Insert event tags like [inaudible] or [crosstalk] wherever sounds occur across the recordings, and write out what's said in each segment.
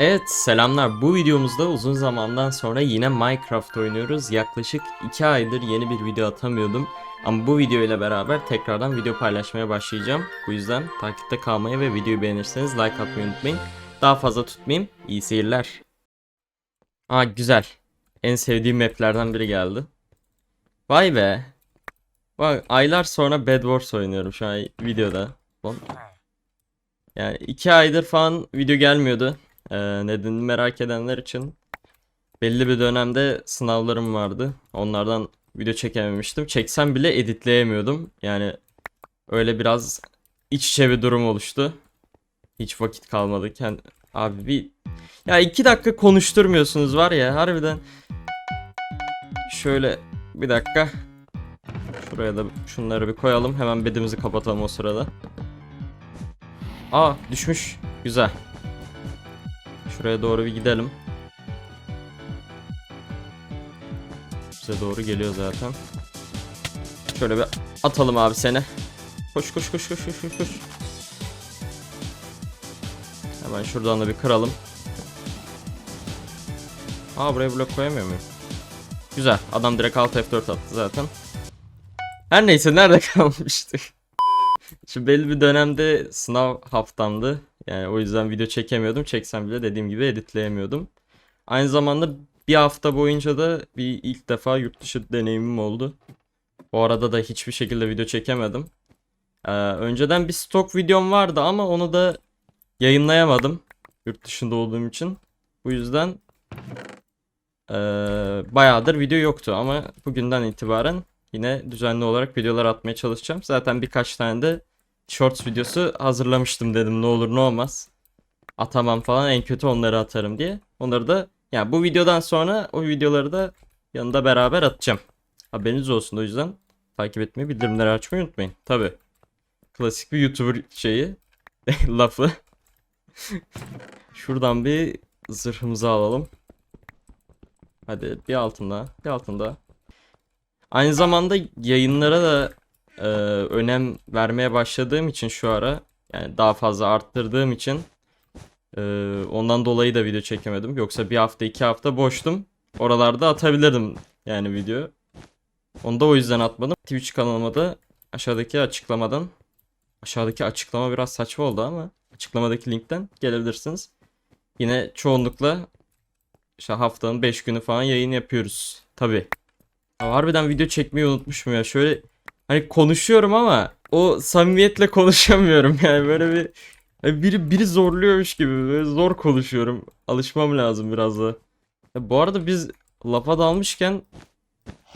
Evet selamlar. Bu videomuzda uzun zamandan sonra yine Minecraft oynuyoruz. Yaklaşık 2 aydır yeni bir video atamıyordum. Ama bu video ile beraber tekrardan video paylaşmaya başlayacağım. Bu yüzden takipte kalmayı ve videoyu beğenirseniz like atmayı unutmayın. Daha fazla tutmayayım. İyi seyirler. Aa güzel. En sevdiğim maplerden biri geldi. Vay be. Vay, aylar sonra Bed Wars oynuyorum şu an videoda. Yani 2 aydır falan video gelmiyordu. Ee, nedenini merak edenler için belli bir dönemde sınavlarım vardı. Onlardan video çekememiştim. Çeksem bile editleyemiyordum. Yani öyle biraz iç içe bir durum oluştu. Hiç vakit kalmadı. Kend- Abi bir ya iki dakika konuşturmuyorsunuz var ya harbiden. Şöyle bir dakika. Şuraya da şunları bir koyalım. Hemen bedimizi kapatalım o sırada. Aa düşmüş. Güzel. Şuraya doğru bir gidelim. Bize doğru geliyor zaten. Şöyle bir atalım abi seni. Koş koş koş koş koş koş. Hemen şuradan da bir kıralım. Aa buraya blok koyamıyor muyum? Güzel. Adam direkt alt F4 attı zaten. Her neyse nerede [laughs] kalmıştık? Şimdi belli bir dönemde sınav haftamdı. Yani o yüzden video çekemiyordum. Çeksem bile dediğim gibi editleyemiyordum. Aynı zamanda bir hafta boyunca da bir ilk defa yurt dışı deneyimim oldu. Bu arada da hiçbir şekilde video çekemedim. Ee, önceden bir stok videom vardı ama onu da yayınlayamadım. Yurt dışında olduğum için. Bu yüzden ee, bayağıdır video yoktu ama bugünden itibaren yine düzenli olarak videolar atmaya çalışacağım. Zaten birkaç tane de shorts videosu hazırlamıştım dedim ne olur ne olmaz. Atamam falan en kötü onları atarım diye. Onları da yani bu videodan sonra o videoları da yanında beraber atacağım. Haberiniz olsun o yüzden takip etmeyi bildirimleri açmayı unutmayın. Tabi. Klasik bir YouTuber şeyi [laughs] lafı. Şuradan bir zırhımızı alalım. Hadi bir altında, bir altında. Aynı zamanda yayınlara da e, önem vermeye başladığım için şu ara yani daha fazla arttırdığım için e, ondan dolayı da video çekemedim. Yoksa bir hafta iki hafta boştum. Oralarda atabilirdim yani video. Onu da o yüzden atmadım. Twitch kanalıma da aşağıdaki açıklamadan aşağıdaki açıklama biraz saçma oldu ama açıklamadaki linkten gelebilirsiniz. Yine çoğunlukla işte haftanın 5 günü falan yayın yapıyoruz. Tabi. Harbiden video çekmeyi unutmuşum ya. Şöyle hani konuşuyorum ama o samimiyetle [laughs] konuşamıyorum yani böyle bir hani biri biri zorluyormuş gibi böyle zor konuşuyorum. Alışmam lazım biraz da. Ya bu arada biz lafa dalmışken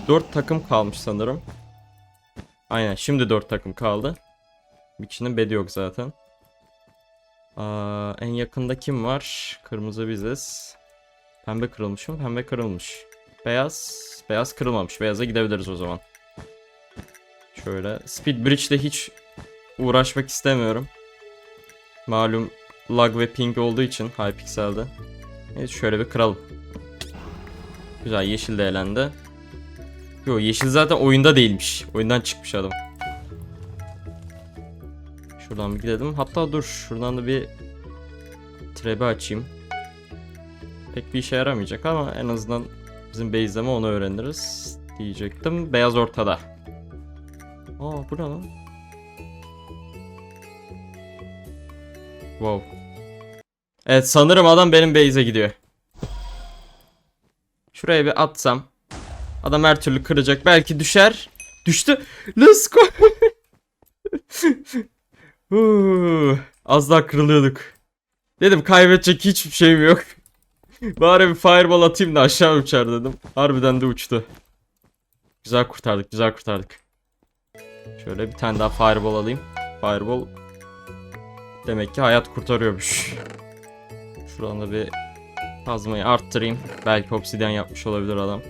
4 takım kalmış sanırım. Aynen şimdi 4 takım kaldı. Bir kişinin bedi yok zaten. Aa, en yakında kim var? Kırmızı biziz. Pembe kırılmış mı? Pembe kırılmış. Beyaz. Beyaz kırılmamış. Beyaza gidebiliriz o zaman. Şöyle. Speed Bridge'de hiç uğraşmak istemiyorum. Malum lag ve ping olduğu için Hypixel'de. Evet şöyle bir kıralım. Güzel yeşil de elendi. Yo yeşil zaten oyunda değilmiş. Oyundan çıkmış adam. Şuradan bir gidelim. Hatta dur şuradan da bir trebe açayım. Pek bir işe yaramayacak ama en azından bizim base'leme onu öğreniriz diyecektim. Beyaz ortada. Aa bu ne lan? Wow. Evet sanırım adam benim base'e gidiyor. Şuraya bir atsam. Adam her türlü kıracak. Belki düşer. Düştü. Let's go. [laughs] Az daha kırılıyorduk. Dedim kaybedecek hiçbir şeyim yok. [laughs] Bari bir fireball atayım da aşağı uçar dedim. Harbiden de uçtu. Güzel kurtardık, güzel kurtardık. Şöyle bir tane daha fireball alayım. Fireball demek ki hayat kurtarıyormuş. Şuradan da bir kazmayı arttırayım. Belki obsidyen yapmış olabilir adam.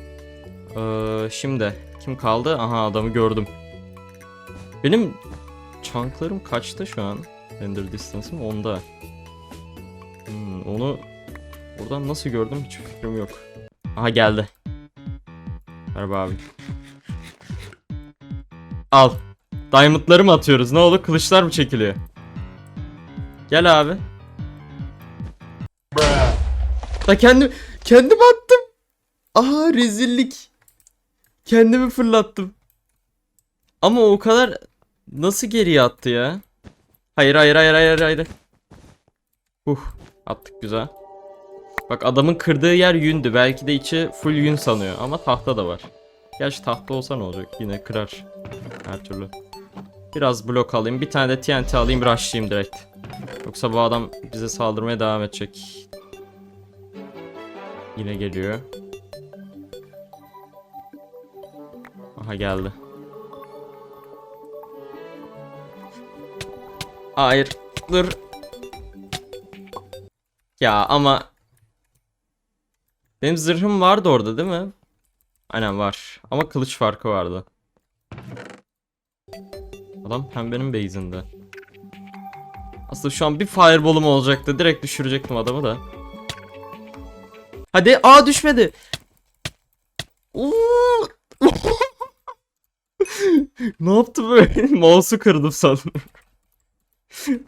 Ee, şimdi kim kaldı? Aha adamı gördüm. Benim chunklarım kaçta şu an? Render distance'ım onda. Hmm, onu buradan nasıl gördüm hiç fikrim yok. Aha geldi. Merhaba abi. Al. Diamond'ları mı atıyoruz? Ne oldu? Kılıçlar mı çekiliyor? Gel abi. Da kendim kendim attım. Aha rezillik. Kendimi fırlattım. Ama o kadar nasıl geriye attı ya? Hayır hayır hayır hayır hayır. Huh attık güzel. Bak adamın kırdığı yer yündü. Belki de içi full yün sanıyor ama tahta da var. Gerçi tahta olsa ne olacak? Yine kırar. Her türlü. Biraz blok alayım. Bir tane de TNT alayım rushlayayım direkt. Yoksa bu adam bize saldırmaya devam edecek. Yine geliyor. Aha geldi. Hayır. Dur. Ya ama benim zırhım vardı orada değil mi? Aynen var. Ama kılıç farkı vardı. Adam pembenin base'inde. Aslında şu an bir fireball'um olacaktı. Direkt düşürecektim adamı da. Hadi. Aa düşmedi. [laughs] Ne yaptı böyle? [laughs] Mouse'u kırdım sandım. [laughs]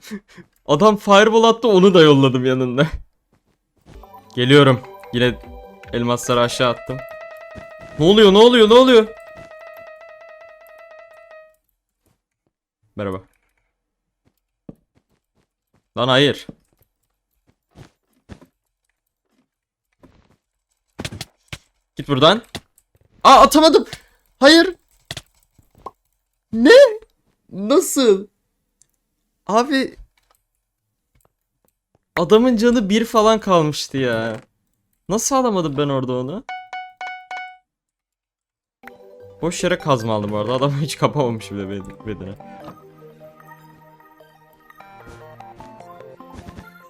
Adam fireball attı onu da yolladım yanında. Geliyorum. Yine elmasları aşağı attım. Ne oluyor ne oluyor ne oluyor? Merhaba. Lan hayır. Git buradan. Aa atamadım. Hayır. Ne? Nasıl? Abi adamın canı bir falan kalmıştı ya. Nasıl alamadım ben orada onu? Boş yere kazma aldım bu. Adam hiç kapamamış bile bed- bedeni.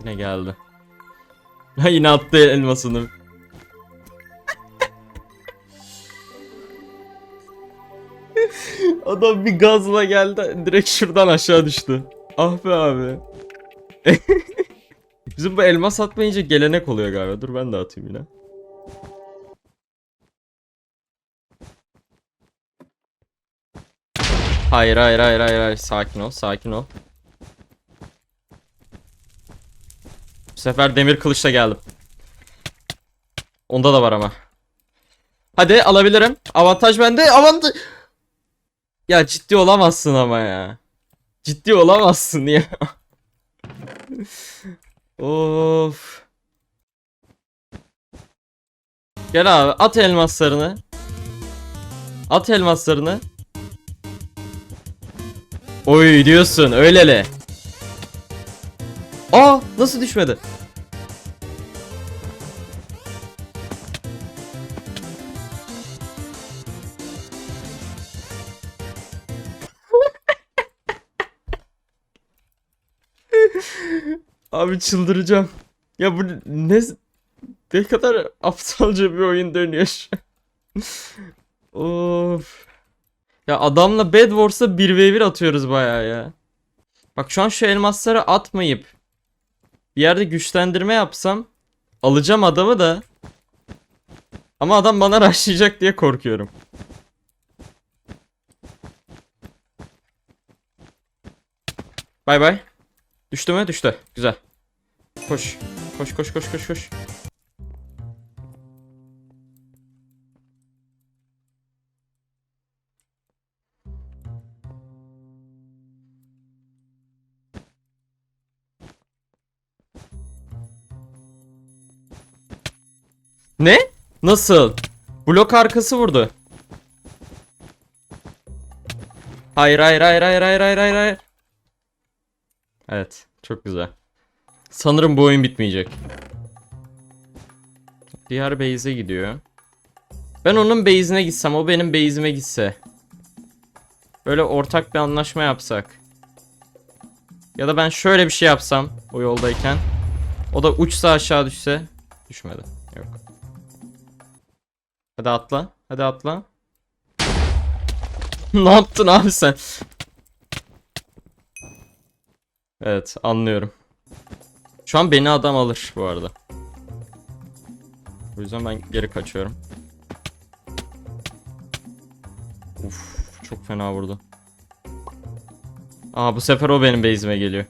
Yine geldi. [laughs] Yine attı elmasını. [laughs] Adam bir gazla geldi. Direkt şuradan aşağı düştü. Ah be abi. [laughs] Bizim bu elmas atmayınca gelenek oluyor galiba. Dur ben de atayım yine. Hayır hayır hayır hayır hayır sakin ol sakin ol. Bu sefer demir kılıçla geldim. Onda da var ama. Hadi alabilirim. Avantaj bende. Avantaj. Ya ciddi olamazsın ama ya. Ciddi olamazsın ya. [laughs] of. Gel abi at elmaslarını. At elmaslarını. Oy diyorsun öylele. Aa nasıl düşmedi? Abi çıldıracağım. Ya bu ne ne kadar aptalca bir oyun dönüyor. [laughs] Of. Ya adamla Bed Wars'a 1v1 atıyoruz bayağı ya. Bak şu an şu elmasları atmayıp bir yerde güçlendirme yapsam alacağım adamı da ama adam bana [laughs] rushlayacak diye korkuyorum. Bay bay. Düştü mü? Düştü. Güzel. Koş. Koş koş koş koş koş. Ne? Nasıl? Blok arkası vurdu. Hayır hayır hayır hayır hayır hayır hayır hayır. Evet, çok güzel. Sanırım bu oyun bitmeyecek. Diğer base'e gidiyor. Ben onun base'ine gitsem, o benim base'ime gitse. Böyle ortak bir anlaşma yapsak. Ya da ben şöyle bir şey yapsam o yoldayken. O da uçsa aşağı düşse. Düşmedi. Yok. Hadi atla. Hadi atla. [laughs] ne yaptın abi sen? Evet anlıyorum. Şu an beni adam alır bu arada. O yüzden ben geri kaçıyorum. Uf çok fena vurdu. Aa bu sefer o benim base'ime geliyor.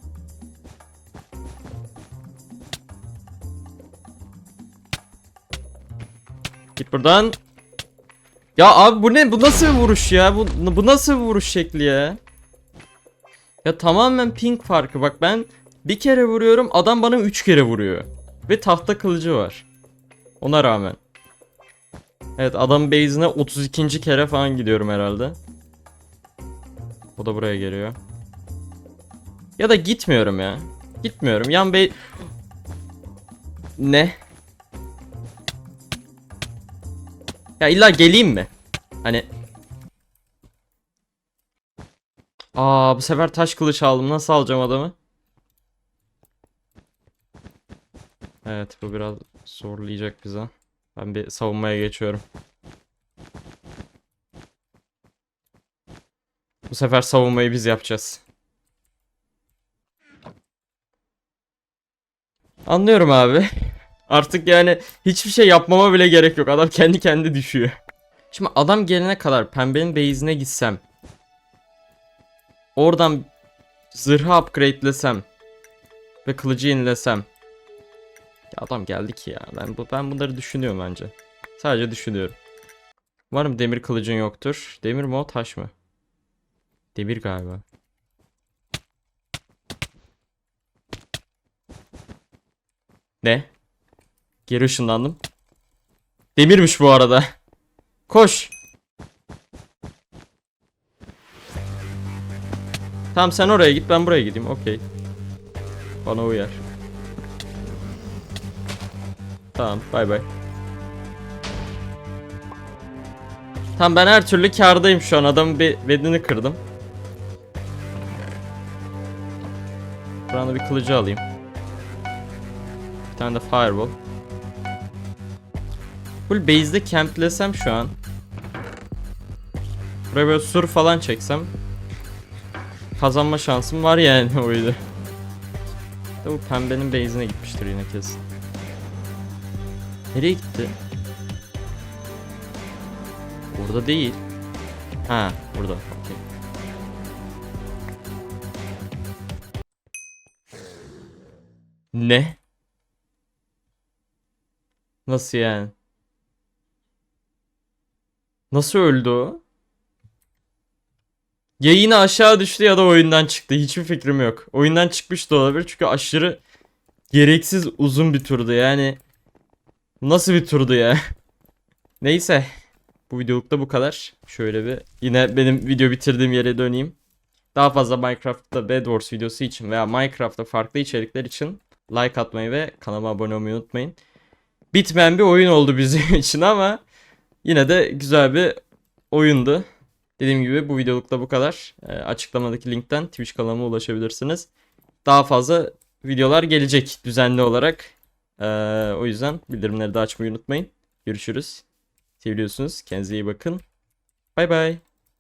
Git buradan. Ya abi bu ne? Bu nasıl bir vuruş ya? Bu, bu nasıl bir vuruş şekli ya? Ya tamamen ping farkı. Bak ben bir kere vuruyorum adam bana 3 kere vuruyor. Ve tahta kılıcı var. Ona rağmen. Evet adam base'ine 32. kere falan gidiyorum herhalde. O da buraya geliyor. Ya da gitmiyorum ya. Gitmiyorum. Yan bey... Ne? Ya illa geleyim mi? Hani... Aa bu sefer taş kılıç aldım. Nasıl alacağım adamı? Evet bu biraz zorlayacak bize. Ben bir savunmaya geçiyorum. Bu sefer savunmayı biz yapacağız. Anlıyorum abi. Artık yani hiçbir şey yapmama bile gerek yok. Adam kendi kendi düşüyor. Şimdi adam gelene kadar pembenin base'ine gitsem. Oradan zırhı upgradelesem ve kılıcı yenilesem. Ya adam geldi ki ya. Ben bu ben bunları düşünüyorum bence. Sadece düşünüyorum. Umarım demir kılıcın yoktur. Demir mi o taş mı? Demir galiba. Ne? Geri ışınlandım. Demirmiş bu arada. Koş. Tamam sen oraya git ben buraya gideyim. Okey. Bana uyar. Tamam bay bay. Tamam ben her türlü kardayım şu an. Adamın bir bedeni kırdım. Buranın bir kılıcı alayım. Bir tane de fireball. Full base'de camplesem şu an. Buraya böyle sur falan çeksem. Kazanma şansım var yani [laughs] oydu. De bu pembenin base'ine gitmiştir yine kesin. Nereye gitti? Orada değil. Ha, burada. Okey. Ne? Nasıl yani? Nasıl öldü o? Ya yine aşağı düştü ya da oyundan çıktı. Hiçbir fikrim yok. Oyundan çıkmış da olabilir çünkü aşırı gereksiz uzun bir turdu yani. Nasıl bir turdu ya? [laughs] Neyse. Bu videolukta bu kadar. Şöyle bir yine benim video bitirdiğim yere döneyim. Daha fazla Minecraft'ta Bed Wars videosu için veya Minecraft'ta farklı içerikler için like atmayı ve kanalıma abone olmayı unutmayın. Bitmeyen bir oyun oldu bizim [laughs] için ama yine de güzel bir oyundu. Dediğim gibi bu videolukta bu kadar. Ee, açıklamadaki linkten Twitch kanalıma ulaşabilirsiniz. Daha fazla videolar gelecek düzenli olarak. Ee, o yüzden bildirimleri de açmayı unutmayın. Görüşürüz. Seviyorsunuz. Kendinize iyi bakın. Bay bay.